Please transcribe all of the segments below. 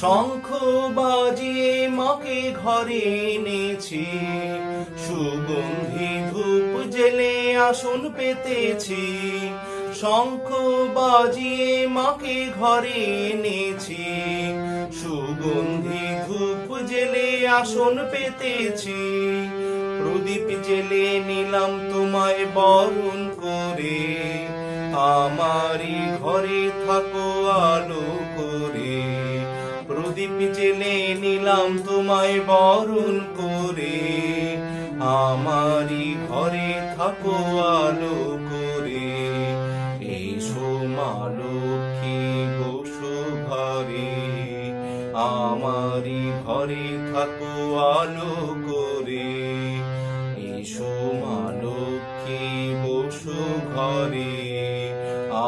শঙ্খ বাজিয়ে মাকে ঘরে এনেছি, সুগন্ধি ধূপ জেলে আসন পেতেছি। শঙ্খ বাজিয়ে মাকে ঘরে এনেছি, সুগন্ধি ধূপ জেলে আসন পেতেছি। প্রদীপ জেলে নিলাম তোমায় বরণ করে আমারই ঘরে থাকো আলো প্রদীপ জেলে নিলাম তোমায় বরণ করে। আমারই ঘরে থাকো আলো করে। এসো মা লক্ষ্মী বসো ঘরে আমারই ঘরে থাকো আলো করে। এসো মা লক্ষ্মী বসো ঘরে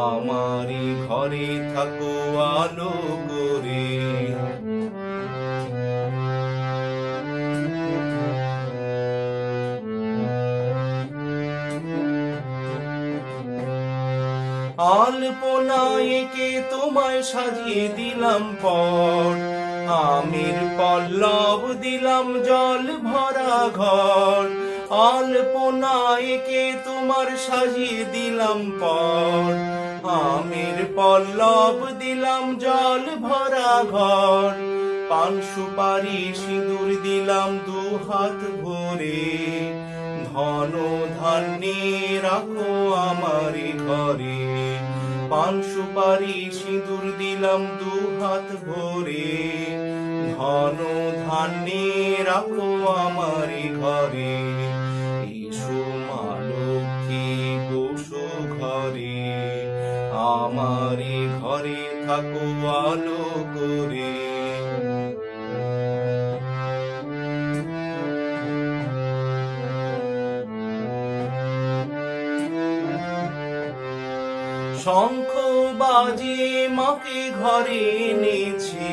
আমারই ঘরে থাকো আলো করে। আলপনায়কে তোমায় সাজিয়ে দিলাম পর। আমের পল্লব দিলাম জল ভরা ঘর। আলপনায়কে তোমার সাজিয়ে দিলাম পর। আমের পল্লব দিলাম জল ভরা ঘর। পান সুপারি সিঁদুর দিলাম দু হাত ভরে। ধন ধান্যে রাখো আমার ঘরে। পান সুপারি সিঁদুর দিলাম দু হাত ভরে। ধন ধান্যে রাখো আমার ঘরে। এসো মা লক্ষ্মী বসো ঘরে। আমার ঘরে থাকো আলো করে। শঙ্খ বাজিয়ে মাকে ঘরে এনেছি।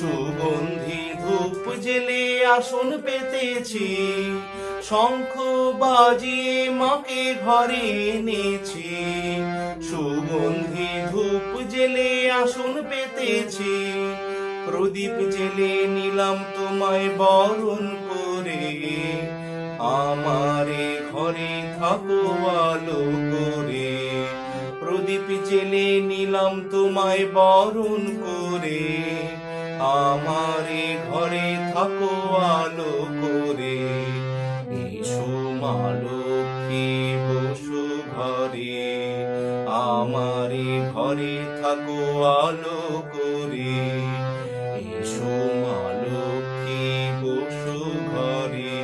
সুগন্ধি ধূপ জেলে আসন পেতেছি। শঙ্খ বাজিয়ে মাকে ঘরে এনেছি। সুগন্ধি ধূপ জেলে আসন পেতেছি। প্রদীপ জেলে নিলাম তোমায় বরণ করে। আমারে ঘরে থাকো আলো করে। প্রদীপ জেলে নিলাম তোমায় বরণ করে। আমারে ঘরে থাকো আলো করে। এসো মা লক্ষ্মী, বসো ঘরে। আমারে ঘরে থাকো আলো করে। এসো মা লক্ষ্মী, বসো ঘরে।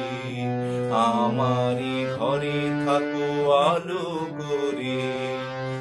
আমারই ঘরে থাকো আলো